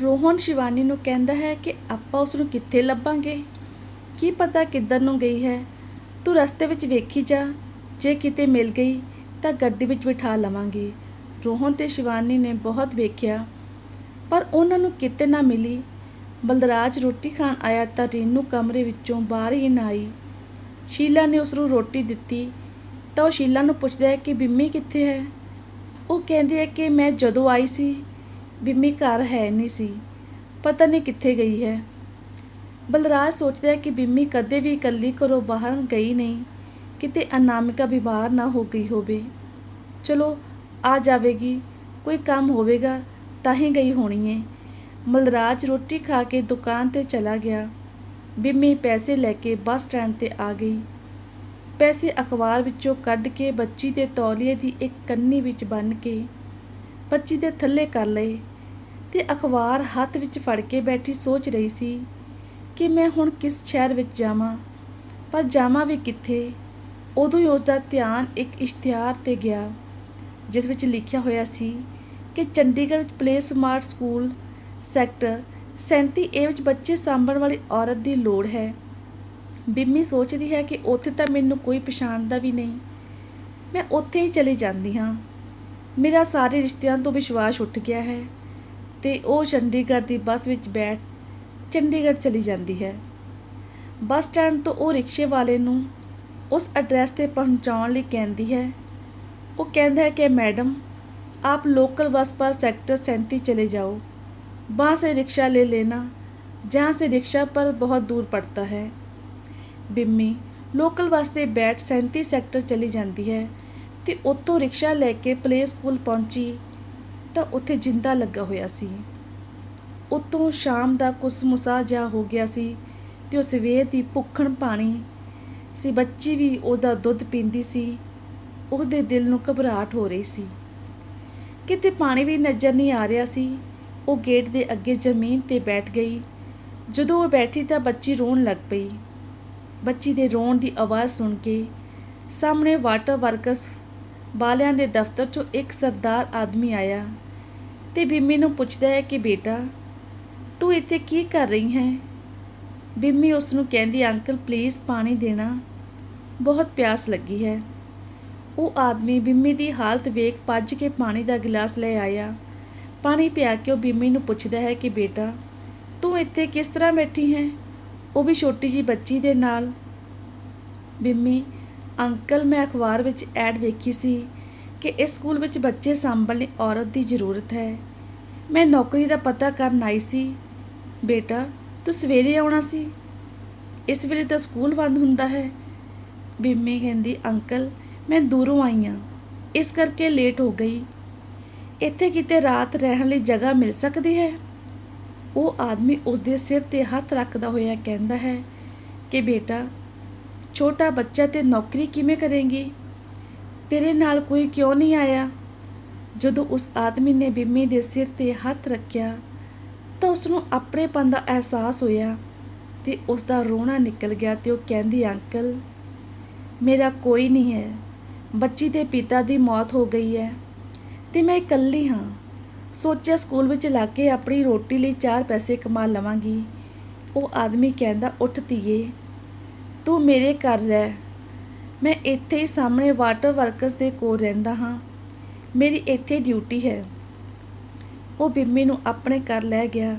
ਰੋਹਨ ਸ਼ਿਵਾਨੀ ਨੂੰ ਕਹਿੰਦਾ ਹੈ ਕਿ ਆਪਾਂ ਉਸ ਨੂੰ ਕਿੱਥੇ ਲੱਭਾਂਗੇ? ਕੀ ਪਤਾ ਕਿੱਧਰ ਨੂੰ ਗਈ ਹੈ? ਤੂੰ ਰਸਤੇ ਵਿੱਚ ਵੇਖੀ ਜਾ। ਜੇ ਕਿਤੇ ਮਿਲ ਗਈ, ਤਾਂ ਗੱਡੀ ਵਿੱਚ ਬਿਠਾ ਲਵਾਂਗੇ। ਰੋਹਨ ਤੇ ਸ਼ਿਵਾਨੀ ਨੇ ਬਹੁਤ ਵੇਖਿਆ। ਪਰ ਉਹਨਾਂ ਨੂੰ ਕਿਤੇ ਨਾ ਮਿਲੀ। ਬਲਦਰਾਜ ਰੋਟੀ ਖਾਣ ਆਇਆ ਤਾਂ ਰੀਨੂ ਕਮਰੇ ਵਿੱਚੋਂ ਬਾਹਰ ਹੀ ਨਾ ਆਈ। ਸ਼ੀਲਾ ਨੇ ਉਸ ਨੂੰ ਰੋਟੀ ਦਿੱਤੀ। ਤਾਂ ਉਹ ਸ਼ੀਲਾ ਨੂੰ ਪੁੱਛਦਾ ਹੈ ਕਿ ਬਿੰਮੀ ਕਿੱਥੇ ਹੈ? ਉਹ ਕਹਿੰਦੀ ਹੈ ਕਿ ਮੈਂ ਜਦੋਂ ਆਈ ਸੀ ਬਿੰਮੀ ਘਰ ਹੈ ਨਹੀਂ ਸੀ। ਪਤਾ ਨਹੀਂ ਕਿੱਥੇ ਗਈ ਹੈ। ਬਲਰਾਜ ਸੋਚਦਾ ਹੈ ਕਿ ਬਿੰਮੀ ਕਦੇ ਵੀ ਇਕੱਲੀ ਘਰੋਂ ਬਾਹਰ ਗਈ ਨਹੀਂ। ਕਿਤੇ ਅਨਾਮਿਕਾ ਬਿਮਾਰ ਨਾ ਹੋ ਗਈ ਹੋਵੇ। ਚਲੋ, ਆ ਜਾਵੇਗੀ। ਕੋਈ ਕੰਮ ਹੋਵੇਗਾ, ਤਾਂ ਹੀ ਗਈ ਹੋਣੀ ਏ। ਮਲਰਾਜ ਰੋਟੀ ਖਾ ਕੇ ਦੁਕਾਨ ਤੇ ਚਲਾ ਗਿਆ। ਬਿੰਮੀ ਪੈਸੇ ਲੈ ਕੇ ਬੱਸ ਸਟੈਂਡ ਤੇ ਆ ਗਈ। ਪੈਸੇ ਅਖਬਾਰ ਵਿੱਚੋਂ ਕੱਢ ਕੇ ਬੱਚੀ ਦੇ ਤੌਲੀਏ ਦੀ ਇੱਕ ਕੰਨੀ ਵਿੱਚ ਬੰਨ੍ਹ ਕੇ ਬੱਚੀ ਦੇ ਥੱਲੇ ਕਰ ਲਏ। ਤੇ ਅਖਬਾਰ ਹੱਥ ਵਿੱਚ ਫੜ ਕੇ ਬੈਠੀ ਸੋਚ ਰਹੀ ਸੀ ਕਿ ਮੈਂ ਹੁਣ ਕਿਸ ਸ਼ਹਿਰ ਵਿੱਚ ਜਾਵਾਂ, ਪਰ ਜਾਵਾਂ ਵੀ ਕਿੱਥੇ? ਉਦੋਂ ਹੀ ਉਸ ਦਾ ਧਿਆਨ ਇੱਕ ਇਸ਼ਤਿਹਾਰ ਤੇ ਗਿਆ, ਜਿਸ ਵਿੱਚ ਲਿਖਿਆ ਹੋਇਆ ਸੀ ਕਿ Chandigarh play smart school sector 37 A ਵਿੱਚ ਬੱਚੇ ਸਾਂਭਣ ਵਾਲੀ ਔਰਤ ਦੀ ਲੋੜ ਹੈ। ਬਿੰਮੀ ਸੋਚਦੀ ਹੈ ਕਿ ਉੱਥੇ ਤਾਂ ਮੈਨੂੰ ਕੋਈ ਪਛਾਣਦਾ ਵੀ ਨਹੀਂ। ਮੈਂ ਉੱਥੇ ਹੀ ਚਲੀ ਜਾਂਦੀ ਹਾਂ। ਮੇਰਾ ਸਾਰੇ ਰਿਸ਼ਤਿਆਂ ਤੋਂ ਵਿਸ਼ਵਾਸ ਉੱਠ ਗਿਆ ਹੈ। ਤੇ ਉਹ ਚੰਡੀਗੜ੍ਹ ਦੀ ਬੱਸ ਵਿੱਚ ਬੈਠ ਚੰਡੀਗੜ੍ਹ ਚਲੀ ਜਾਂਦੀ ਹੈ ਬੱਸ ਸਟੈਂਡ ਤੋਂ ਉਹ ਰਿਕਸ਼ੇ ਵਾਲੇ ਨੂੰ ਉਸ ਐਡਰੈਸ ਤੇ ਪਹੁੰਚਾਉਣ ਲਈ ਕਹਿੰਦੀ ਹੈ ਉਹ ਕਹਿੰਦਾ है कि मैडम आप लोकल बस पर सेक्टर सैंतीस चले जाओ वहाँ से रिक्शा ले लेना जहाँ से रिक्शा पर बहुत दूर पड़ता है ਬਿੰਮੀ ਲੋਕਲ ਬੱਸ ਤੇ ਬੈਠ 37 ਸੈਕਟਰ ਚਲੀ ਜਾਂਦੀ ਹੈ ਤੇ ਉੱਥੋਂ ਰਿਕਸ਼ਾ ਲੈ ਕੇ ਪਲੇ ਸਕੂਲ ਪਹੁੰਚੀ ਤਾਂ ਉੱਥੇ ਜਿੰਦਾ ਲੱਗਾ ਹੋਇਆ ਸੀ। ਉੱਤੋਂ ਸ਼ਾਮ ਦਾ ਕੁਸਮੁਸਾ ਜਿਹਾ ਹੋ ਗਿਆ ਸੀ ਤੇ ਉਹ ਸਵੇਰ ਦੀ ਭੁੱਖਣ ਪਾਣੀ ਸੀ। ਬੱਚੀ ਵੀ ਉਹਦਾ ਦੁੱਧ ਪੀਂਦੀ ਸੀ। ਉਹਦੇ ਦਿਲ ਨੂੰ ਘਬਰਾਹਟ ਹੋ ਰਹੀ ਸੀ। ਕਿਤੇ ਪਾਣੀ ਵੀ ਨਜ਼ਰ ਨਹੀਂ ਆ ਰਿਹਾ ਸੀ। ਉਹ ਗੇਟ ਦੇ ਅੱਗੇ ਜ਼ਮੀਨ ਤੇ ਬੈਠ ਗਈ। ਜਦੋਂ ਉਹ ਬੈਠੀ ਤਾਂ ਬੱਚੀ ਰੋਣ ਲੱਗ ਪਈ। ਬੱਚੀ ਦੇ ਰੋਣ ਦੀ ਆਵਾਜ਼ ਸੁਣ ਕੇ ਸਾਹਮਣੇ ਵਾਟਰ ਵਰਕਸ ਵਾਲਿਆਂ ਦੇ ਦਫ਼ਤਰ 'ਚੋਂ ਇੱਕ ਸਰਦਾਰ ਆਦਮੀ ਆਇਆ। ਤੇ ਬਿੰਮੀ ਨੂੰ ਪੁੱਛਦਾ ਹੈ ਕਿ ਬੇਟਾ, ਤੂੰ ਇੱਥੇ ਕੀ ਕਰ ਰਹੀ ਹੈ? ਬਿੰਮੀ ਉਸ ਨੂੰ ਕਹਿੰਦੀ, ਅੰਕਲ ਪਲੀਜ਼ ਪਾਣੀ ਦੇਣਾ। ਬਹੁਤ ਪਿਆਸ ਲੱਗੀ ਹੈ। ਉਹ ਆਦਮੀ ਬਿੰਮੀ ਦੀ ਹਾਲਤ ਵੇਖ ਭੱਜ ਕੇ ਪਾਣੀ ਦਾ ਗਿਲਾਸ ਲੈ ਆਇਆ। ਪਾਣੀ ਪਿਆ ਕੇ ਉਹ ਬਿੰਮੀ ਨੂੰ ਪੁੱਛਦਾ ਹੈ ਕਿ ਬੇਟਾ, ਤੂੰ ਇੱਥੇ ਕਿਸ ਤਰ੍ਹਾਂ ਬੈਠੀ ਹੈ? ਉਹ ਵੀ ਛੋਟੀ ਜੀ ਬੱਚੀ ਦੇ ਨਾਲ। ਬਿੰਮੀ, ਅੰਕਲ ਮੈਂ ਅਖਬਾਰ ਵਿੱਚ ਐਡ ਵੇਖੀ ਸੀ। ਕਿ ਇਸ ਸਕੂਲ ਵਿੱਚ ਬੱਚੇ ਸਾਂਭਣ ਲਈ ਔਰਤ ਦੀ ਜ਼ਰੂਰਤ ਹੈ। ਮੈਂ ਨੌਕਰੀ ਦਾ ਪਤਾ ਕਰਨ ਆਈ ਸੀ। ਬੇਟਾ, ਤੂੰ ਸਵੇਰੇ ਆਉਣਾ ਸੀ? ਇਸ ਵੇਲੇ ਤਾਂ ਸਕੂਲ ਬੰਦ ਹੁੰਦਾ ਹੈ। ਬਿੰਮੀ ਕਹਿੰਦੀ, ਅੰਕਲ, ਮੈਂ ਦੂਰੋਂ ਆਈ ਹਾਂ। ਇਸ ਕਰਕੇ ਲੇਟ ਹੋ ਗਈ। ਇੱਥੇ ਕਿਤੇ ਰਾਤ ਰਹਿਣ ਲਈ ਜਗ੍ਹਾ ਮਿਲ ਸਕਦੀ ਹੈ? ਉਹ ਆਦਮੀ ਉਸ ਦੇ ਸਿਰ ਤੇ ਹੱਥ ਰੱਖਦਾ ਹੋਇਆ ਕਹਿੰਦਾ ਹੈ ਕਿ ਬੇਟਾ, ਛੋਟਾ ਬੱਚਾ ਤੇ ਨੌਕਰੀ ਕਿਵੇਂ ਕਰੇਂਗੀ? ਤੇਰੇ ਨਾਲ ਕੋਈ ਕਿਉਂ ਨਹੀਂ ਆਇਆ? ਜਦੋਂ ਉਸ ਆਦਮੀ ਨੇ ਬਿੰਮੀ ਦੇ ਸਿਰ ਤੇ ਹੱਥ ਰੱਖਿਆ, ਤਾਂ ਉਸ ਨੂੰ ਆਪਣੇਪਨ ਦਾ ਅਹਿਸਾਸ ਹੋਇਆ ਤੇ ਉਸ ਦਾ ਰੋਣਾ ਨਿਕਲ ਗਿਆ ਤੇ ਉਹ ਕਹਿੰਦੀ, ਅੰਕਲ, ਮੇਰਾ ਕੋਈ ਨਹੀਂ ਹੈ। ਬੱਚੀ ਦੇ ਪਿਤਾ ਦੀ ਮੌਤ ਹੋ ਗਈ ਹੈ ਤੇ ਮੈਂ ਇਕੱਲੀ ਹਾਂ। ਸੋਚਿਆ ਸਕੂਲ ਵਿੱਚ ਲਾ ਕੇ ਆਪਣੀ ਰੋਟੀ ਲਈ ਚਾਰ ਪੈਸੇ ਕਮਾ ਲਵਾਂਗੀ। ਉਹ ਆਦਮੀ ਕਹਿੰਦਾ, ਉੱਠ ਧੀਏ, ਤੂੰ ਮੇਰੇ ਘਰ ਰਹਿ। ਮੈਂ ਇੱਥੇ ਹੀ ਸਾਹਮਣੇ ਵਾਟਰ ਵਰਕਰਸ ਦੇ ਕੋਲ ਰਹਿੰਦਾ ਹਾਂ। ਮੇਰੀ ਇੱਥੇ ਡਿਊਟੀ ਹੈ। ਉਹ ਬਿੰਮੀ ਨੂੰ ਆਪਣੇ ਘਰ ਲੈ ਗਿਆ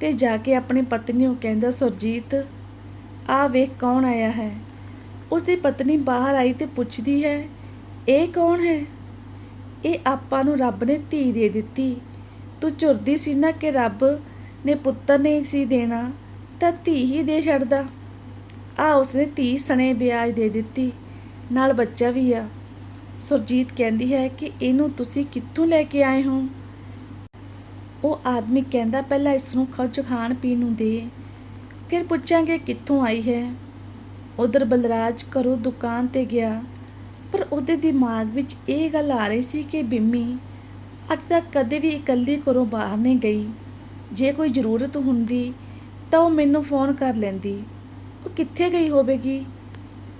ਤੇ ਜਾ ਕੇ ਆਪਣੀ ਪਤਨੀ ਨੂੰ ਕਹਿੰਦਾ, ਸੁਰਜੀਤ ਆ ਵੇਖ ਕੌਣ ਆਇਆ ਹੈ? ਉਸ ਦੀ ਪਤਨੀ ਬਾਹਰ ਆਈ ਤੇ ਪੁੱਛਦੀ ਹੈ, ਇਹ ਕੌਣ ਹੈ? ਇਹ ਆਪਾਂ ਨੂੰ ਰੱਬ ਨੇ ਧੀ ਦੇ ਦਿੱਤੀ। ਤੂੰ ਝੁਰਦੀ ਸੀ ਨਾ ਕਿ ਰੱਬ ਨੇ ਪੁੱਤਰ ਨਹੀਂ ਸੀ ਦੇਣਾ, ਤਾਂ ਧੀ ਹੀ ਦੇ ਛੱਡਦਾ। ਆ ਉਸਨੇ ਧੀ ਸਣੇ ਵਿਆਜ ਦੇ ਦਿੱਤੀ। ਨਾਲ ਬੱਚਾ ਵੀ ਆ। ਸੁਰਜੀਤ ਕਹਿੰਦੀ ਹੈ ਕਿ ਇਹਨੂੰ ਤੁਸੀਂ ਕਿੱਥੋਂ ਲੈ ਕੇ ਆਏ ਹੋ? ਉਹ ਆਦਮੀ ਕਹਿੰਦਾ, ਪਹਿਲਾਂ ਇਸ ਨੂੰ ਕੁਝ ਖਾਣ ਪੀਣ ਨੂੰ ਦੇ। ਫਿਰ ਪੁੱਛਾਂਗੇ ਕਿੱਥੋਂ ਆਈ ਹੈ। ਉਧਰ ਬਲਰਾਜ ਘਰੋਂ ਦੁਕਾਨ ਤੇ ਗਿਆ। ਪਰ ਉਹਦੇ ਦਿਮਾਗ ਵਿੱਚ ਇਹ ਗੱਲ ਆ ਰਹੀ ਸੀ ਕਿ ਬਿੰਮੀ ਅੱਜ ਤੱਕ ਕਦੇ ਵੀ ਇਕੱਲੀ ਘਰੋਂ ਬਾਹਰ ਨਹੀਂ ਗਈ। ਜੇ ਕੋਈ ਜ਼ਰੂਰਤ ਹੁੰਦੀ ਤਾਂ ਉਹ ਮੈਨੂੰ ਫੋਨ ਕਰ ਲੈਂਦੀ। ਉਹ ਕਿੱਥੇ ਗਈ ਹੋਵੇਗੀ?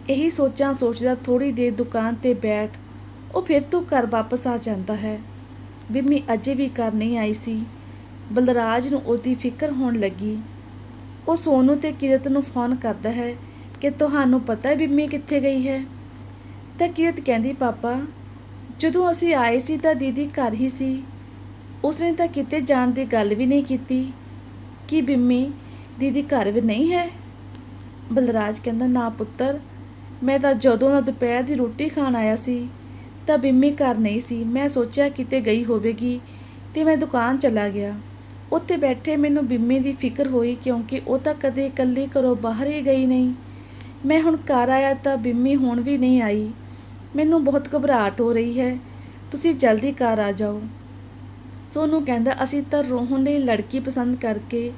ਇਹੀ ਸੋਚਾਂ ਸੋਚਦਾ ਥੋੜੀ ਦੇਰ ਦੁਕਾਨ ਤੇ ਬੈਠ, ਉਹ ਫਿਰ ਤੋਂ ਘਰ ਵਾਪਸ ਆ ਜਾਂਦਾ ਹੈ। ਬਿੰਮੀ ਅਜੇ ਵੀ ਘਰ ਨਹੀਂ ਆਈ ਸੀ। ਬਲਰਾਜ ਨੂੰ ਉਹਦੀ ਫਿਕਰ ਹੋਣ ਲੱਗੀ। ਉਹ ਸੋਨੂ ਤੇ ਕਿਰਤ ਨੂੰ ਫੋਨ ਕਰਦਾ ਹੈ ਕਿ ਤੁਹਾਨੂੰ ਪਤਾ ਹੈ ਬਿੰਮੀ ਕਿੱਥੇ ਗਈ ਹੈ? ਤਾਂ ਕਿਰਤ ਕਹਿੰਦੀ, ਪਾਪਾ, ਜਦੋਂ ਅਸੀਂ ਆਏ ਸੀ ਤਾਂ ਦੀਦੀ ਘਰ ਹੀ ਸੀ। ਉਸਨੇ ਤਾਂ ਕਿਤੇ ਜਾਣ ਦੀ ਗੱਲ ਵੀ ਨਹੀਂ ਕੀਤੀ। ਕਿ ਬਿੰਮੀ, ਦੀਦੀ ਘਰ ਵੀ ਨਹੀਂ ਹੈ? ਬਲਰਾਜ ਕਹਿੰਦਾ, ਨਾ ਪੁੱਤਰ ਮੈਂ ਤਾਂ ਜਦੋਂ ਦਾ ਦੁਪਹਿਰ ਦੀ ਰੋਟੀ ਖਾਣ ਆਇਆ ਸੀ, ਤਾਂ ਬਿੰਮੀ ਘਰ ਨਹੀਂ ਸੀ। ਮੈਂ ਸੋਚਿਆ ਕਿਤੇ ਗਈ ਹੋਵੇਗੀ ਤੇ ਮੈਂ ਦੁਕਾਨ ਚਲਾ ਗਿਆ। ਉੱਥੇ ਬੈਠੇ ਮੈਨੂੰ ਬਿੰਮੀ ਦੀ ਫਿਕਰ ਹੋਈ ਕਿਉਂਕਿ ਉਹ ਤਾਂ ਕਦੇ ਇਕੱਲੀ ਘਰੋਂ ਬਾਹਰ ਹੀ ਗਈ ਨਹੀਂ। ਮੈਂ ਹੁਣ ਘਰ ਆਇਆ ਤਾਂ ਬਿੰਮੀ ਹੁਣ ਵੀ ਨਹੀਂ ਆਈ। ਮੈਨੂੰ ਬਹੁਤ ਘਬਰਾਹਟ ਹੋ ਰਹੀ ਹੈ। ਤੁਸੀਂ ਜਲਦੀ ਘਰ ਆ ਜਾਓ। ਸੋਨੂੰ ਕਹਿੰਦਾ, ਅਸੀਂ ਤਾਂ ਰੋਹਨ ਲਈ ਲੜਕੀ ਪਸੰਦ ਕਰਕੇ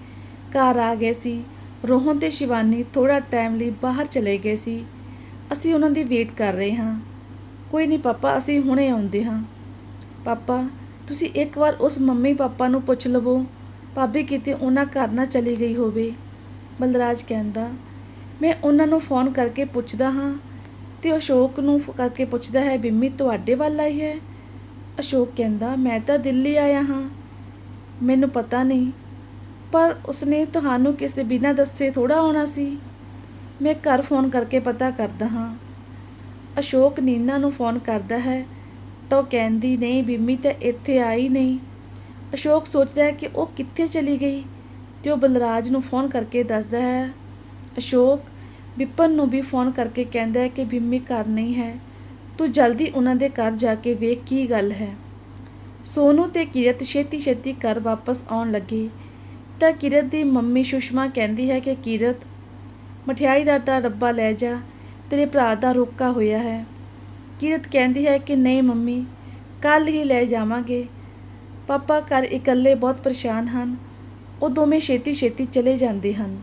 ਘਰ ਆ ਗਏ ਸੀ। ਰੋਹਨ ਤੇ ਸ਼ਿਵਾਨੀ ਥੋੜਾ ਟਾਈਮ ਲਈ ਬਾਹਰ ਚਲੇ ਗਏ ਸੀ। ਅਸੀਂ ਉਹਨਾਂ ਦੀ ਵੇਟ ਕਰ ਰਹੇ ਹਾਂ। ਕੋਈ ਨਹੀਂ ਪਾਪਾ, ਅਸੀਂ ਹੁਣੇ ਆਉਂਦੇ ਹਾਂ। ਪਾਪਾ, ਤੁਸੀਂ ਇੱਕ ਵਾਰ ਉਸ ਮੰਮੀ ਪਾਪਾ ਨੂੰ ਪੁੱਛ ਲਵੋ, ਭਾਬੀ ਕਿਤੇ ਉਹਨਾਂ ਘਰ ਨਾ ਚਲੀ ਗਈ ਹੋਵੇ। ਬਲਰਾਜ ਕਹਿੰਦਾ, ਮੈਂ ਉਹਨਾਂ ਨੂੰ ਫੋਨ ਕਰਕੇ ਪੁੱਛਦਾ ਹਾਂ ਤੇ ਅਸ਼ੋਕ ਨੂੰ ਫ- ਕਰਕੇ ਪੁੱਛਦਾ ਹੈ, ਬਿੰਮੀ, ਤੁਹਾਡੇ ਵੱਲ ਆਈ ਹੈ? ਅਸ਼ੋਕ ਕਹਿੰਦਾ, ਮੈਂ ਤਾਂ ਦਿੱਲੀ ਆਇਆ ਹਾਂ। ਮੈਨੂੰ ਪਤਾ ਨਹੀਂ, ਪਰ ਉਸਨੇ ਤੁਹਾਨੂੰ ਕਿਸੇ ਬਿਨਾਂ ਦੱਸੇ ਥੋੜਾ ਆਉਣਾ ਸੀ। ਮੈਂ ਘਰ ਫੋਨ ਕਰਕੇ ਪਤਾ ਕਰਦਾ ਹਾਂ। ਅਸ਼ੋਕ ਨੀਨਾ ਨੂੰ ਫੋਨ ਕਰਦਾ ਹੈ, ਤਾਂ ਉਹ ਕਹਿੰਦੀ, ਨਹੀਂ ਬਿੰਮੀ, ਤਾਂ ਇੱਥੇ ਆਈ ਨਹੀਂ। ਅਸ਼ੋਕ ਸੋਚਦਾ ਹੈ ਕਿ ਉਹ ਕਿੱਥੇ ਚਲੀ ਗਈ ਤੇ ਉਹ ਬਲਰਾਜ ਨੂੰ ਫੋਨ ਕਰਕੇ ਦੱਸਦਾ ਹੈ। ਅਸ਼ੋਕ ਵਿਪਨ ਨੂੰ ਵੀ ਫੋਨ ਕਰਕੇ ਕਹਿੰਦਾ ਹੈ ਕਿ ਬਿੰਮੀ ਘਰ ਨਹੀਂ ਹੈ। ਤੂੰ ਜਲਦੀ ਉਹਨਾਂ ਦੇ ਘਰ ਜਾ ਕੇ ਵੇਖ ਕੀ ਗੱਲ ਹੈ। ਸੋਨੂ ਤੇ ਕਿਰਤ ਛੇਤੀ ਛੇਤੀ ਘਰ ਵਾਪਸ ਆਉਣ ਲੱਗੀ। ਤਾਂ ਕਿਰਤ ਦੀ ਮੰਮੀ ਸੁਸ਼ਮਾ ਕਹਿੰਦੀ ਹੈ ਕਿ ਕਿਰਤ ਮਠਿਆਈ ਦਾ ਤਾਂ ਡੱਬਾ ਲੈ ਜਾ, ਤੇਰੇ ਭਰਾ ਦਾ ਰੋਕਾ ਹੋਇਆ ਹੈ। ਕਿਰਤ ਕਹਿੰਦੀ ਹੈ ਕਿ ਨਹੀਂ ਮੰਮੀ ਕੱਲ ਹੀ ਲੈ ਜਾਵਾਂਗੇ। ਪਾਪਾ ਘਰ ਇਕੱਲੇ ਬਹੁਤ ਪਰੇਸ਼ਾਨ ਹਨ। ਉਹ ਦੋਵੇਂ ਛੇਤੀ ਛੇਤੀ ਚਲੇ ਜਾਂਦੇ ਹਨ।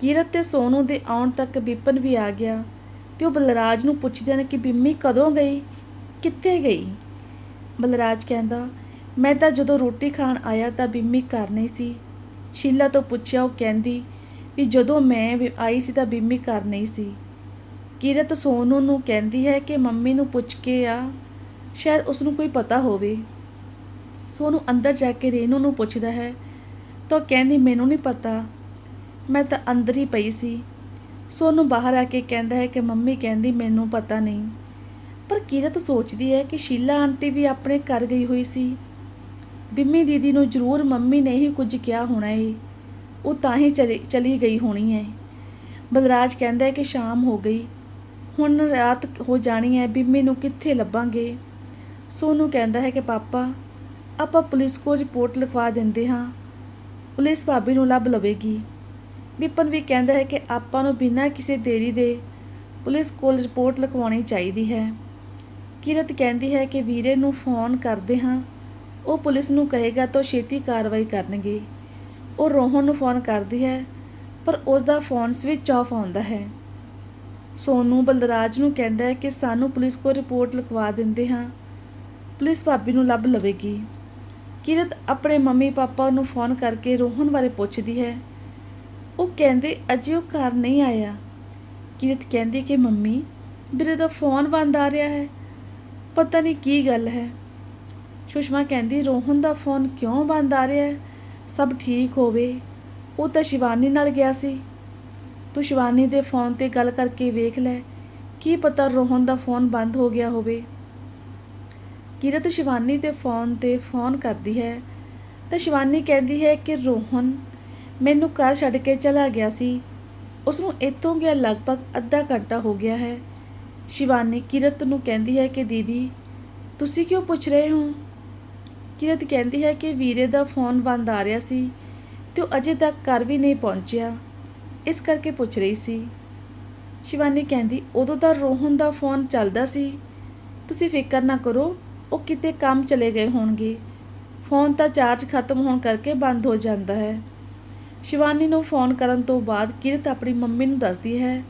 ਕਿਰਤ ਤੇ ਸੋਨੂ ਦੇ ਆਉਣ ਤੱਕ ਬਿਪਨ ਵੀ ਆ ਗਿਆ ਤੇ ਉਹ ਬਲਰਾਜ ਨੂੰ ਪੁੱਛਦੇ ਹਨ ਕਿ ਬਿੰਮੀ ਕਦੋਂ ਗਈ? ਕਿੱਥੇ ਗਈ? ਬਲਰਾਜ ਕਹਿੰਦਾ, ਮੈਂ ਤਾਂ ਜਦੋਂ ਰੋਟੀ ਖਾਣ ਆਇਆ ਤਾਂ ਬਿੰਮੀ ਘਰ ਨਹੀਂ ਸੀ। ਸ਼ੀਲਾ ਤੋਂ ਪੁੱਛਿਆ, ਉਹ ਕਹਿੰਦੀ ਵੀ ਜਦੋਂ ਮੈਂ ਵੀ ਆਈ ਸੀ ਤਾਂ ਬਿੰਮੀ ਘਰ ਨਹੀਂ ਸੀ। ਕਿਰਤ ਸੋਨੂ ਨੂੰ ਕਹਿੰਦੀ ਹੈ ਕਿ ਮੰਮੀ ਨੂੰ ਪੁੱਛ ਕੇ ਆ, ਸ਼ਾਇਦ ਉਸ ਨੂੰ ਕੋਈ ਪਤਾ ਹੋਵੇ। ਸੋਨੂ ਅੰਦਰ ਜਾ ਕੇ ਰੇਨੂ ਨੂੰ ਪੁੱਛਦਾ ਹੈ, ਤਾਂ ਉਹ ਕਹਿੰਦੀ, ਮੈਨੂੰ ਨਹੀਂ ਪਤਾ। ਮੈਂ ਤਾਂ ਅੰਦਰ ਹੀ ਪਈ ਸੀ। ਸੋਨੂ ਬਾਹਰ ਆ ਕੇ ਕਹਿੰਦਾ ਹੈ ਕਿ ਮੰਮੀ ਕਹਿੰਦੀ, ਮੈਨੂੰ ਪਤਾ ਨਹੀਂ। ਪਰ ਕਿਰਤ ਸੋਚਦੀ ਹੈ ਕਿ ਸ਼ੀਲਾ ਆਂਟੀ ਵੀ ਆਪਣੇ ਘਰ ਗਈ ਹੋਈ ਸੀ। ਬਿੰਮੀ ਦੀਦੀ ਨੂੰ ਜ਼ਰੂਰ ਮੰਮੀ ਨੇ ਹੀ ਕੁਝ ਕਿਹਾ ਹੋਣਾ ਏ। ਉਹ ਤਾਂ ਹੀ ਚਲੀ ਚਲੀ ਗਈ ਹੋਣੀ ਹੈ। ਬਲਰਾਜ ਕਹਿੰਦਾ ਹੈ ਕਿ ਸ਼ਾਮ ਹੋ ਗਈ। ਹੁਣ ਰਾਤ ਹੋ ਜਾਣੀ ਹੈ, ਬਿੰਮੀ ਨੂੰ ਕਿੱਥੇ ਲੱਭਾਂਗੇ? ਸੋਨੂ ਕਹਿੰਦਾ ਹੈ ਕਿ ਪਾਪਾ, ਆਪਾਂ ਪੁਲਿਸ ਕੋਲ ਰਿਪੋਰਟ ਲਿਖਵਾ ਦਿੰਦੇ ਹਾਂ। ਪੁਲਿਸ ਭਾਬੀ ਨੂੰ ਲੱਭ ਲਵੇਗੀ। ਵਿਪਨ ਵੀ ਕਹਿੰਦਾ ਹੈ ਕਿ ਆਪਾਂ ਨੂੰ ਬਿਨਾਂ ਕਿਸੇ ਦੇਰੀ ਦੇ ਪੁਲਿਸ ਕੋਲ ਰਿਪੋਰਟ ਲਿਖਵਾਉਣੀ ਚਾਹੀਦੀ ਹੈ। ਕਿਰਤ ਕਹਿੰਦੀ ਹੈ ਕਿ ਵੀਰੇ ਨੂੰ ਫੋਨ ਕਰਦੇ ਹਾਂ। ਉਹ ਪੁਲਿਸ ਨੂੰ ਕਹੇਗਾ ਤਾਂ ਛੇਤੀ ਕਾਰਵਾਈ ਕਰਨਗੇ। ਉਹ ਰੋਹਨ ਨੂੰ ਫੋਨ ਕਰਦੀ ਹੈ, ਪਰ ਉਸ ਦਾ ਫੋਨ ਸਵਿਚ ਆਫ ਆਉਂਦਾ ਹੈ। ਸੋਨੂ ਬਲਦਰਾਜ ਨੂੰ ਕਹਿੰਦਾ ਹੈ ਕਿ ਸਾਨੂੰ ਪੁਲਿਸ ਕੋਲ ਰਿਪੋਰਟ ਲਿਖਵਾ ਦਿੰਦੇ ਹਾਂ। ਪੁਲਿਸ ਭਾਬੀ ਨੂੰ ਲੱਭ ਲਵੇਗੀ। ਕਿਰਤ ਆਪਣੇ ਮੰਮੀ ਪਾਪਾ ਨੂੰ ਫੋਨ ਕਰਕੇ ਰੋਹਨ ਬਾਰੇ ਪੁੱਛਦੀ ਹੈ। ਉਹ ਕਹਿੰਦੇ, ਅਜੇ ਉਹ ਘਰ ਨਹੀਂ ਆਇਆ। ਕਿਰਤ ਕਹਿੰਦੀ ਕਿ, ਮੰਮੀ, ਵੀਰੇ ਦਾ ਫੋਨ ਬੰਦ ਆ ਰਿਹਾ ਹੈ। ਪਤਾ ਨਹੀਂ ਕੀ ਗੱਲ ਹੈ। ਸੁਸ਼ਮਾ ਕਹਿੰਦੀ, ਰੋਹਨ ਦਾ ਫੋਨ ਕਿਉਂ ਬੰਦ ਆ ਰਿਹਾ ਹੈ? ਸਭ ਠੀਕ ਹੋਵੇ। ਉਹ ਤਾਂ ਸ਼ਿਵਾਨੀ ਨਾਲ ਗਿਆ ਸੀ। ਤੂੰ ਸ਼ਿਵਾਨੀ ਦੇ ਫੋਨ ਤੇ ਗੱਲ ਕਰਕੇ ਵੇਖ ਲੈ, ਕੀ ਪਤਾ ਰੋਹਨ ਦਾ ਫੋਨ ਬੰਦ ਹੋ ਗਿਆ ਹੋਵੇ। ਕਿਰਤ ਸ਼ਿਵਾਨੀ ਦੇ ਫੋਨ ਤੇ ਫੋਨ ਕਰਦੀ ਹੈ। ਤਾਂ ਸ਼ਿਵਾਨੀ ਕਹਿੰਦੀ ਹੈ ਕਿ ਰੋਹਨ ਮੈਨੂੰ ਘਰ ਛੱਡ ਕੇ ਚਲਾ ਗਿਆ ਸੀ। ਉਸ ਨੂੰ ਇੱਥੋਂ ਗਿਆ ਲਗਭਗ ਅੱਧਾ ਘੰਟਾ ਹੋ ਗਿਆ ਹੈ। ਸ਼ਿਵਾਨੀ ਕਿਰਤ ਨੂੰ ਕਹਿੰਦੀ ਹੈ ਕਿ ਦੀਦੀ, ਤੁਸੀਂ ਕਿਉਂ ਪੁੱਛ ਰਹੇ ਹੋ? ਕਿਰਤ ਕਹਿੰਦੀ ਹੈ ਕਿ ਵੀਰੇ ਦਾ ਫੋਨ ਬੰਦ ਆ ਰਿਹਾ ਸੀ ਤੇ ਉਹ ਅਜੇ ਤੱਕ ਘਰ ਵੀ ਨਹੀਂ ਪਹੁੰਚਿਆ। ਇਸ ਕਰਕੇ ਪੁੱਛ ਰਹੀ ਸੀ। ਸ਼ਿਵਾਨੀ ਕਹਿੰਦੀ, ਉਦੋਂ ਤਾਂ ਰੋਹਨ ਦਾ ਫੋਨ ਚੱਲਦਾ ਸੀ। ਤੁਸੀਂ ਫਿਕਰ ਨਾ ਕਰੋ, ਉਹ ਕਿਤੇ ਕੰਮ ਚਲੇ ਗਏ ਹੋਣਗੇ। ਫੋਨ ਤਾਂ ਚਾਰਜ ਖਤਮ ਹੋਣ ਕਰਕੇ ਬੰਦ ਹੋ ਜਾਂਦਾ ਹੈ। ਸ਼ਿਵਾਨੀ ਨੂੰ ਫੋਨ ਕਰਨ ਤੋਂ ਬਾਅਦ ਕਿਰਤ ਆਪਣੀ ਮੰਮੀ ਨੂੰ ਦੱਸਦੀ ਹੈ,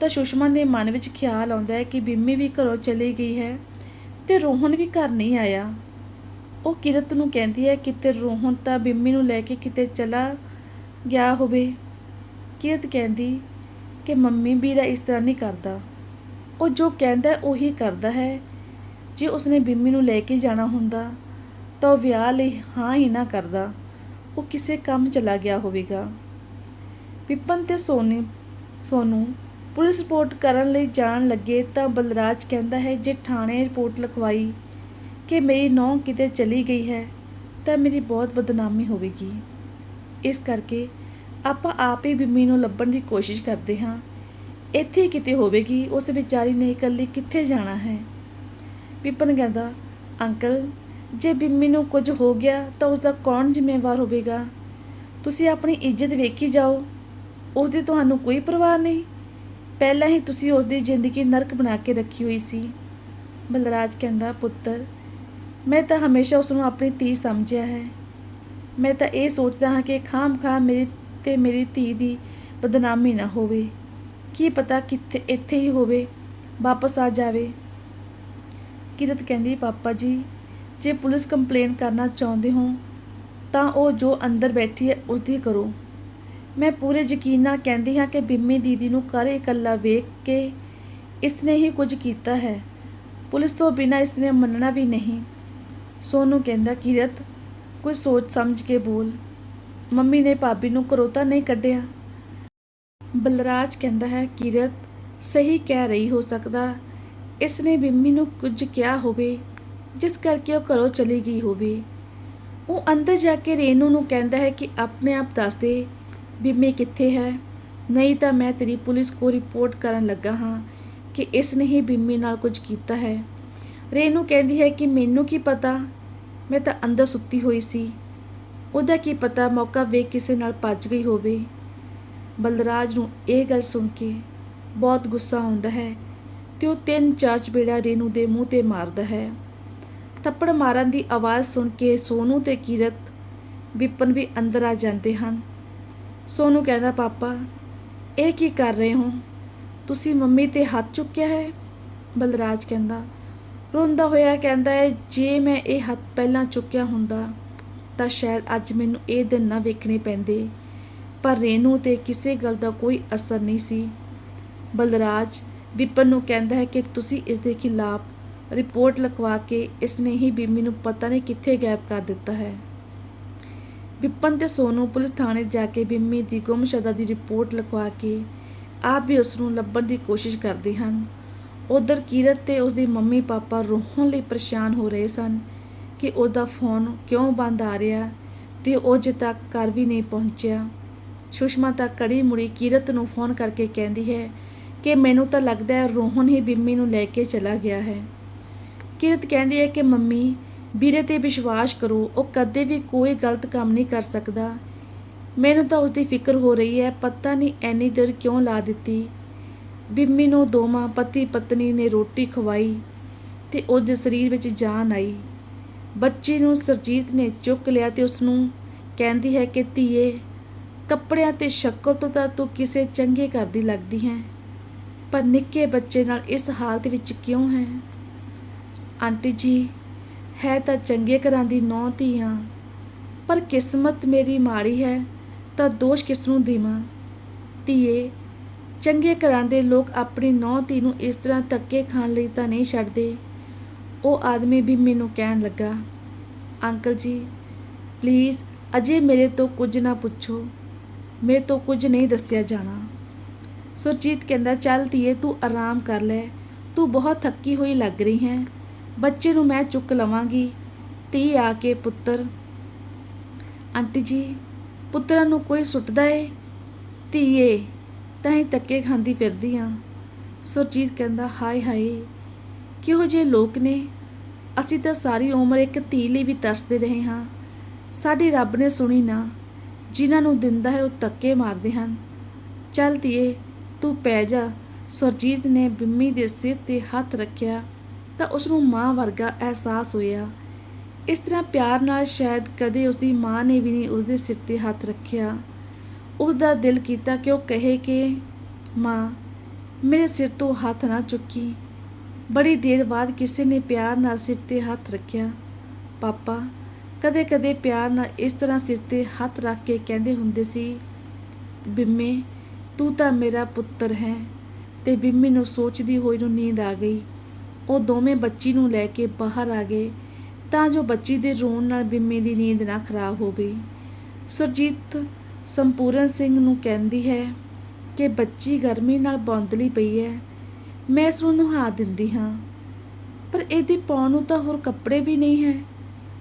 ਤਾਂ ਸੁਸ਼ਮਾ ਦੇ ਮਨ ਵਿੱਚ ਖਿਆਲ ਆਉਂਦਾ ਹੈ ਕਿ ਬਿੰਮੀ ਵੀ ਘਰੋਂ ਚਲੀ ਗਈ ਹੈ ਤੇ ਰੋਹਨ ਵੀ ਘਰ ਨਹੀਂ ਆਇਆ। ਉਹ ਕਿਰਤ ਨੂੰ ਕਹਿੰਦੀ ਹੈ, ਕਿਤੇ ਰੋਹਨ ਤਾਂ ਬਿੰਮੀ ਨੂੰ ਲੈ ਕੇ ਕਿਤੇ ਚਲਾ ਗਿਆ ਹੋਵੇ। ਕਿਰਤ ਕਹਿੰਦੀ ਕਿ ਮੰਮੀ ਵੀਰਾ ਇਸ ਤਰ੍ਹਾਂ ਨਹੀਂ ਕਰਦਾ। ਉਹ ਜੋ ਕਹਿੰਦਾ ਉਹੀ ਕਰਦਾ ਹੈ। ਜੇ ਉਸਨੇ ਬਿੰਮੀ ਨੂੰ ਲੈ ਕੇ ਜਾਣਾ ਹੁੰਦਾ, ਤਾਂ ਉਹ ਵਿਆਹ ਲਈ ਹਾਂ ਹੀ ਨਾ ਕਰਦਾ। ਉਹ ਕਿਸੇ ਕੰਮ ਚਲਾ ਗਿਆ ਹੋਵੇਗਾ। ਵਿਪਨ ਤੇ ਸੋਨੀ, ਸੋਨੂੰ ਪੁਲਿਸ ਰਿਪੋਰਟ ਕਰਨ ਲਈ ਜਾਣ ਲੱਗੇ ਤਾਂ ਬਲਰਾਜ ਕਹਿੰਦਾ ਹੈ, ਜੇ ਥਾਣੇ ਰਿਪੋਰਟ ਲਿਖਵਾਈ ਕਿ ਮੇਰੀ ਨੌਂ ਕਿਤੇ ਚਲੀ ਗਈ ਹੈ, ਤਾਂ ਮੇਰੀ ਬਹੁਤ ਬਦਨਾਮੀ ਹੋਵੇਗੀ। ਇਸ ਕਰਕੇ ਆਪਾਂ ਆਪ ਹੀ ਬਿੰਮੀ ਨੂੰ ਲੱਭਣ ਦੀ ਕੋਸ਼ਿਸ਼ ਕਰਦੇ ਹਾਂ। ਇੱਥੇ ਕਿਤੇ ਹੋਵੇਗੀ, ਉਸ ਵਿਚਾਰੀ ਨੇ ਇਕੱਲੀ ਕਿੱਥੇ ਜਾਣਾ ਹੈ? ਵਿਪਨ ਕਹਿੰਦਾ, ਅੰਕਲ, ਜੇ ਬਿੰਮੀ ਨੂੰ ਕੁਝ ਹੋ ਗਿਆ, ਤਾਂ ਉਸ ਦਾ ਕੌਣ ਜ਼ਿੰਮੇਵਾਰ ਹੋਵੇਗਾ? ਤੁਸੀਂ ਆਪਣੀ ਇੱਜ਼ਤ ਵੇਖੀ ਜਾਓ। ਉਸ ਦੀ ਤੁਹਾਨੂੰ ਕੋਈ ਪਰਵਾਹ ਨਹੀਂ। ਪਹਿਲਾਂ ਹੀ ਤੁਸੀਂ ਉਸ ਦੀ ਜ਼ਿੰਦਗੀ ਨਰਕ ਬਣਾ ਕੇ ਰੱਖੀ ਹੋਈ ਸੀ। ਬਲਰਾਜ ਕਹਿੰਦਾ, ਪੁੱਤਰ ਮੈਂ ਤਾਂ ਹਮੇਸ਼ਾ ਉਸ ਨੂੰ ਆਪਣੀ ਧੀ ਸਮਝਿਆ ਹੈ। ਮੈਂ ਤਾਂ ਇਹ ਸੋਚਦਾ ਹਾਂ ਕਿ ਖਾਮ ਖਾਮ ਮੇਰੀ ਤੇ ਮੇਰੀ ਧੀ ਦੀ ਬਦਨਾਮੀ ਨਾ ਹੋਵੇ। ਕੀ ਪਤਾ ਕਿੱਥੇ, ਇੱਥੇ ਹੀ ਹੋਵੇ, ਵਾਪਸ ਆ ਜਾਵੇ। ਕਿਰਤ ਕਹਿੰਦੀ, ਪਾਪਾ ਜੀ, ਜੇ ਪੁਲਿਸ ਕੰਪਲੇਨ ਕਰਨਾ ਚਾਹੁੰਦੇ ਹੋ, ਤਾਂ ਉਹ ਜੋ ਅੰਦਰ ਬੈਠੀ ਹੈ ਉਸ ਦੀ ਕਰੋ। ਮੈਂ ਪੂਰੇ ਯਕੀਨ ਨਾਲ ਕਹਿੰਦੀ ਹਾਂ ਕਿ ਬਿੰਮੀ ਦੀਦੀ ਨੂੰ ਘਰ ਇਕੱਲਾ ਵੇਖ ਕੇ ਇਸਨੇ ਹੀ ਕੁਝ ਕੀਤਾ ਹੈ। ਪੁਲਿਸ ਤੋਂ ਬਿਨਾਂ ਇਸ ਨੇ ਮੰਨਣਾ ਵੀ ਨਹੀਂ। ਸੋਨੂੰ ਕਹਿੰਦਾ, ਕਿਰਤ, ਕੋਈ ਸੋਚ ਸਮਝ ਕੇ ਬੋਲ। ਮੰਮੀ ਨੇ ਭਾਬੀ ਨੂੰ ਘਰੋਂ ਤਾਂ ਨਹੀਂ ਕੱਢਿਆ। ਬਲਰਾਜ ਕਹਿੰਦਾ ਹੈ, ਕਿਰਤ, ਸਹੀ ਕਹਿ ਰਹੀ ਹੋ ਸਕਦਾ। ਇਸ ਨੇ ਬਿੰਮੀ ਨੂੰ ਕੁਝ ਕਿਹਾ ਹੋਵੇ, ਜਿਸ ਕਰਕੇ ਉਹ ਘਰੋਂ ਚਲੀ ਗਈ ਹੋਵੇ। ਉਹ ਅੰਦਰ ਜਾ ਕੇ ਰੇਨੂ ਨੂੰ ਕਹਿੰਦਾ ਹੈ ਕਿ ਆਪਣੇ ਆਪ ਦੱਸ ਦੇ ਬਿੰਮੀ ਕਿੱਥੇ ਹੈ। ਨਹੀਂ ਤਾਂ ਮੈਂ ਤੇਰੀ ਪੁਲਿਸ ਕੋ ਰਿਪੋਰਟ ਕਰਨ ਲੱਗਾ ਹਾਂ ਕਿ ਇਸ ਨੇ ਹੀ ਬਿੰਮੀ ਨਾਲ ਕੁਝ ਕੀਤਾ ਹੈ। ਰੇਨੂ ਕਹਿੰਦੀ ਹੈ ਕਿ ਮੈਨੂੰ ਕੀ ਪਤਾ? ਮੈਂ ਤਾਂ ਅੰਦਰ ਸੁੱਤੀ ਹੋਈ ਸੀ। ਉਹਦਾ ਕੀ ਪਤਾ ਮੌਕਾ ਵੇਖ ਕਿਸੇ ਨਾਲ ਭੱਜ ਗਈ ਹੋਵੇ? ਬਲਰਾਜ ਨੂੰ ਇਹ ਗੱਲ ਸੁਣ ਕੇ ਬਹੁਤ ਗੁੱਸਾ ਆਉਂਦਾ ਹੈ ਤੇ ਉਹ ਤਿੰਨ ਚਾਰ ਚਪੇੜਾ ਰੇਨੂ ਦੇ ਮੂੰਹ ਤੇ ਮਾਰਦਾ ਹੈ। ਥੱਪੜ ਮਾਰਨ ਦੀ ਆਵਾਜ਼ ਸੁਣ ਕੇ ਸੋਨੂ ਤੇ ਕੀਰਤ ਵਿਪਨ ਵੀ ਅੰਦਰ ਆ ਜਾਂਦੇ ਹਨ। ਸੋਨੂ ਕਹਿੰਦਾ, ਪਾਪਾ, ਇਹ ਕੀ ਕਰ ਰਹੇ ਹੋ? ਤੁਸੀਂ ਮੰਮੀ ਤੇ ਹੱਥ ਚੁੱਕਿਆ ਹੈ? ਬਲਰਾਜ ਕਹਿੰਦਾ ਰੋਂਦਾ ਹੋਇਆ ਕਹਿੰਦਾ ਹੈ, ਜੇ ਮੈਂ ਇਹ ਹੱਥ ਪਹਿਲਾਂ ਚੁੱਕਿਆ ਹੁੰਦਾ, ਤਾਂ ਸ਼ਾਇਦ ਅੱਜ ਮੈਨੂੰ ਇਹ ਦਿਨ ਨਾ ਵੇਖਣੇ ਪੈਂਦੇ। ਪਰ ਰੇਨੂ ਤੇ ਕਿਸੇ ਗੱਲ ਦਾ ਕੋਈ ਅਸਰ ਨਹੀਂ ਸੀ। ਬਲਰਾਜ ਵਿਪਨ ਨੂੰ ਕਹਿੰਦਾ ਹੈ ਕਿ ਤੁਸੀਂ ਇਸ ਦੇ ਖਿਲਾਫ ਰਿਪੋਰਟ ਲਿਖਵਾ ਕੇ ਇਸ ਨੇ ਹੀ ਬੀਮੀ ਨੂੰ ਪਤਾ ਨਹੀਂ ਕਿੱਥੇ ਗਾਇਬ ਕਰ ਦਿੱਤਾ ਹੈ। ਵਿਪਨ ਤੇ ਸੋਨੂ ਪੁਲਿਸ ਥਾਣੇ ਜਾ ਕੇ ਬਿੰਮੀ ਦੀ ਗੁੰਮਸ਼ਦਾ ਦੀ ਰਿਪੋਰਟ ਲਿਖਵਾ ਕੇ ਆਪ ਵੀ ਉਸ ਨੂੰ ਲੱਭਣ ਦੀ ਕੋਸ਼ਿਸ਼ ਕਰਦੇ ਹਨ। ਉਧਰ ਕੀਰਤ ਤੇ ਉਸ ਮੰਮੀ ਪਾਪਾ ਰੋਹਣ ਲਈ ਪਰੇਸ਼ਾਨ ਹੋ ਰਹੇ ਸਨ ਕਿ ਉਸ ਫੋਨ ਕਿਉਂ ਬੰਦ ਆ ਰਿਹਾ ਤੇ ਉਹ ਅਜੇ ਤੱਕ ਘਰ ਵੀ ਨਹੀਂ ਪਹੁੰਚਿਆ। ਸੁਸ਼ਮਾ ਤਾਂ ਕੜੀ ਮੁੜੀ ਕੀਰਤ ਨੂੰ ਫੋਨ ਕਰਕੇ ਕਹਿੰਦੀ ਹੈ ਕਿ ਮੈਨੂੰ ਤਾਂ ਲੱਗਦਾ ਹੈ ਰੋਹਨ ਹੀ ਬਿੰਮੀ ਨੂੰ ਲੈ ਕੇ ਚਲਾ ਗਿਆ ਹੈ। ਕਿਰਤ ਕਹਿੰਦੀ ਹੈ ਕਿ ਮੰਮੀ, ਵੀਰੇ ਤੇ ਵਿਸ਼ਵਾਸ ਕਰੋ, ਉਹ ਕਦੇ ਵੀ ਕੋਈ ਗਲਤ ਕੰਮ ਨਹੀਂ ਕਰ ਸਕਦਾ। ਮੈਨੂੰ ਤਾਂ ਉਸ ਦੀ ਫਿਕਰ ਹੋ ਰਹੀ ਹੈ, ਪਤਾ ਨਹੀਂ ਐਨੀ ਦੇਰ ਕਿਉਂ ਲਾ ਦਿੱਤੀ। ਬਿੰਮੀ ਨੂੰ ਦੋਵਾਂ ਪਤੀ ਪਤਨੀ ਨੇ ਰੋਟੀ ਖਵਾਈ ਤੇ ਉਸ ਸਰੀਰ ਵਿੱਚ ਜਾਨ ਆਈ। ਬੱਚੇ ਨੂੰ ਸਰਜੀਤ ਨੇ ਚੁੱਕ ਲਿਆ ਤੇ ਉਸ ਨੂੰ ਕਹਿੰਦੀ ਹੈ ਕਿ ਧੀਏ, ਕੱਪੜਿਆਂ ਤੇ ਸ਼ਕਲ ਤੋਂ ਤਾਂ ਤੂੰ ਕਿਸੇ ਚੰਗੇ ਘਰ ਦੀ ਲੱਗਦੀ ਹੈ, ਪਰ ਨਿੱਕੇ ਬੱਚੇ ਨਾਲ ਇਸ ਹਾਲਤ ਵਿੱਚ ਕਿਉਂ ਹੈ? ਆਂਟੀ ਜੀ, ਹੈ ਤਾਂ ਚੰਗੇ ਘਰਾਂ ਦੀ ਨੌਂ ਧੀਆਂ, ਪਰ ਕਿਸਮਤ ਮੇਰੀ ਮਾੜੀ ਹੈ ਤਾਂ ਦੋਸ਼ ਕਿਸ ਨੂੰ ਦੇਵਾਂ? ਧੀਏ ਚੰਗੇ ਘਰਾਂ ਦੇ ਲੋਕ ਆਪਣੀ ਨੌਂ ਧੀ ਨੂੰ ਇਸ ਤਰ੍ਹਾਂ ਧੱਕੇ ਖਾਣ ਲਈ ਤਾਂ ਨਹੀਂ ਛੱਡਦੇ। ਉਹ ਆਦਮੀ ਵੀ ਮੈਨੂੰ ਕਹਿਣ ਲੱਗਾ, ਅੰਕਲ ਜੀ ਪਲੀਜ਼ ਅਜੇ ਮੇਰੇ ਤੋਂ ਕੁਝ ਨਾ ਪੁੱਛੋ। ਮੇਰੇ ਤੋਂ ਕੁਝ ਨਹੀਂ ਦੱਸਿਆ ਜਾਣਾ। ਸੁਰਜੀਤ ਕਹਿੰਦਾ, ਚੱਲ ਧੀਏ, ਤੂੰ ਆਰਾਮ ਕਰ ਲੈ। ਤੂੰ ਬਹੁਤ ਥੱਕੀ ਹੋਈ ਲੱਗ ਰਹੀ ਹੈ। ਬੱਚੇ ਨੂੰ ਮੈਂ ਚੁੱਕ ਲਵਾਂਗੀ। ਧੀ ਆ ਕੇ ਪੁੱਤਰ। ਆਂਟੀ ਜੀ, ਪੁੱਤਰਾਂ ਨੂੰ ਕੋਈ ਸੁੱਟਦਾ ਏ? ਧੀਏ ਤਾਂ ਹੀ ਧੱਕੇ ਖਾਂਦੀ ਫਿਰਦੀ ਆ। ਸੁਰਜੀਤ ਕਹਿੰਦਾ, ਹਾਏ ਹਾਏ, ਕਿਹੋ ਜਿਹੇ ਲੋਕ ਨੇ। ਅਸੀਂ ਤਾਂ ਸਾਰੀ ਉਮਰ ਇੱਕ ਧੀ ਲਈ ਵੀ ਤਰਸਦੇ ਰਹੇ ਹਾਂ। ਸਾਡੀ ਰੱਬ ਨੇ ਸੁਣੀ ਨਾ। ਜਿਨ੍ਹਾਂ ਨੂੰ ਦਿੰਦਾ ਹੈ ਉਹ ਧੱਕੇ ਮਾਰਦੇ ਹਨ। ਚੱਲ ਧੀਏ, ਤੂੰ ਪੈ ਜਾ। ਸੁਰਜੀਤ ਨੇ ਬਿੰਮੀ ਦੇ ਸਿਰ ਤੇ ਹੱਥ ਰੱਖਿਆ ਤਾਂ ਉਸ ਨੂੰ ਮਾਂ ਵਰਗਾ ਅਹਿਸਾਸ ਹੋਇਆ। ਇਸ ਤਰ੍ਹਾਂ ਪਿਆਰ ਨਾਲ ਸ਼ਾਇਦ ਕਦੇ ਉਸ ਦੀ ਮਾਂ ਨੇ ਵੀ ਨਹੀਂ ਉਸ ਦੇ ਸਿਰ ਤੇ ਹੱਥ ਰੱਖਿਆ। ਉਸ ਦਾ ਦਿਲ ਕੀਤਾ ਕਿ ਉਹ ਕਹੇ ਕਿ, ਮਾਂ, ਮੇਰੇ ਸਿਰ ਤੋਂ ਹੱਥ ਨਾ ਚੁੱਕੀ। ਬੜੀ ਦੇਰ ਬਾਅਦ ਕਿਸੇ ਨੇ ਪਿਆਰ ਨਾਲ ਸਿਰ ਤੇ ਹੱਥ ਰੱਖਿਆ। ਪਾਪਾ, ਕਦੇ-ਕਦੇ ਪਿਆਰ ਨਾਲ ਇਸ ਤਰ੍ਹਾਂ ਸਿਰ ਤੇ ਹੱਥ ਰੱਖ ਕੇ ਕਹਿੰਦੇ ਹੁੰਦੇ ਸੀ, ਬਿੰਮੇ, ਤੂੰ ਤਾਂ ਮੇਰਾ ਪੁੱਤਰ ਹੈ ਤੇ ਬਿੰਮੀ ਨੂੰ ਸੋਚਦੀ ਹੋਈ ਨੂੰ ਨੀਂਦ ਆ ਗਈ। ਉਹ ਦੋਵੇਂ ਬੱਚੀ ਨੂੰ ਲੈ ਕੇ ਬਾਹਰ ਆ ਗਏ ਤਾਂ ਜੋ ਬੱਚੀ ਦੇ ਰੋਣ ਨਾਲ ਬਿੰਮੀ ਦੀ ਨੀਂਦ ਨਾ ਖਰਾਬ ਹੋਵੇ ਸੁਰਜੀਤ ਸੰਪੂਰਨ ਸਿੰਘ ਨੂੰ ਕਹਿੰਦੀ ਹੈ ਕਿ ਬੱਚੀ ਗਰਮੀ ਨਾਲ ਬੌਂਦਲੀ ਪਈ ਹੈ। ਮੈਂ ਇਸ ਨੂੰ ਨਹਾ ਦਿੰਦੀ ਹਾਂ। ਪਰ ਇਹਦੇ ਪਾਉਣ ਨੂੰ ਤਾਂ ਹੋਰ ਕੱਪੜੇ ਵੀ ਨਹੀਂ ਹੈ।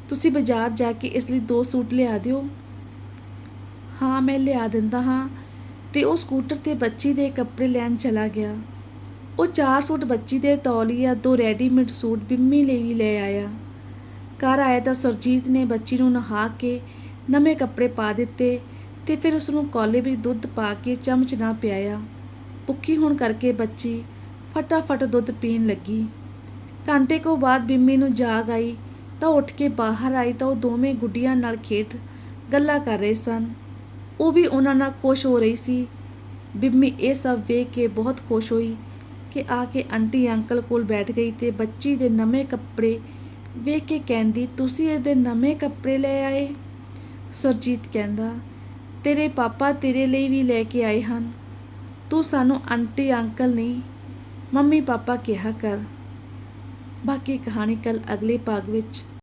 ਤੁਸੀਂ ਬਾਜ਼ਾਰ ਜਾ ਕੇ ਇਸ ਲਈ ਦੋ ਸੂਟ ਲਿਆ ਦਿਓ। ਹਾਂ, ਮੈਂ ਲਿਆ ਦਿੰਦਾ ਹਾਂ ਤੇ ਉਹ ਸਕੂਟਰ ਤੇ ਬੱਚੀ ਦੇ ਕੱਪੜੇ ਲੈਣ ਚਲਾ ਗਿਆ। ਉਹ ਚਾਰ ਸੂਟ ਬੱਚੀ ਦੇ ਤੌਲੀਆ ਦੋ ਰੈਡੀਮੇਡ ਸੂਟ ਬਿੰਮੀ ਲਈ ਲੈ ਆਇਆ। ਘਰ ਆਇਆ ਤਾਂ ਸੁਰਜੀਤ ਨੇ ਬੱਚੀ ਨੂੰ ਨਹਾ ਕੇ ਨਵੇਂ ਕੱਪੜੇ ਪਾ ਦਿੱਤੇ। ਤੇ ਫਿਰ ਉਸ ਨੂੰ ਕੋਲੇ ਵਿੱਚ ਦੁੱਧ ਪਾ ਕੇ ਚਮਚ ਨਾਲ ਪਿਆਇਆ। ਭੁੱਖੀ ਹੋਣ ਕਰਕੇ ਬੱਚੀ ਫਟਾਫਟ ਦੁੱਧ ਪੀਣ ਲੱਗੀ। ਘੰਟੇ ਕੁ ਬਾਅਦ ਬਿੰਮੀ ਨੂੰ ਜਾਗ ਆਈ ਤਾਂ ਉੱਠ ਕੇ ਬਾਹਰ ਆਈ ਤਾਂ ਉਹ ਦੋਵੇਂ ਗੁੱਡੀਆਂ ਨਾਲ ਖੇਡ ਗੱਲਾਂ ਕਰ ਰਹੇ ਸਨ। ਉਹ ਵੀ ਉਹਨਾਂ ਨਾਲ ਖੁਸ਼ ਹੋ ਰਹੀ ਸੀ। ਬਿੰਮੀ ਇਹ ਸਭ ਵੇਖ ਕੇ ਬਹੁਤ ਖੁਸ਼ ਹੋਈ ਕਿ ਆ ਕੇ ਆਂਟੀ ਅੰਕਲ ਕੋਲ ਬੈਠ ਗਈ ਤੇ ਬੱਚੀ ਦੇ ਨਵੇਂ ਕੱਪੜੇ ਵੇਖ ਕੇ ਕਹਿੰਦੀ, ਤੁਸੀਂ ਇਹਦੇ ਨਵੇਂ ਕੱਪੜੇ ਲੈ ਆਏ? ਸੁਰਜੀਤ ਕਹਿੰਦਾ ਤੇਰੇ ਪਾਪਾ ਤੇਰੇ ਲਈ ਵੀ ਲੈ ਕੇ ਆਏ ਹਨ। ਤੂੰ ਸਾਨੂੰ ਆਂਟੀ, ਅੰਕਲ ਨਹੀਂ, ਮੰਮੀ, ਪਾਪਾ ਕਿਹਾ ਕਰ। ਬਾਕੀ ਕਹਾਣੀ ਕੱਲ ਅਗਲੇ ਭਾਗ ਵਿੱਚ।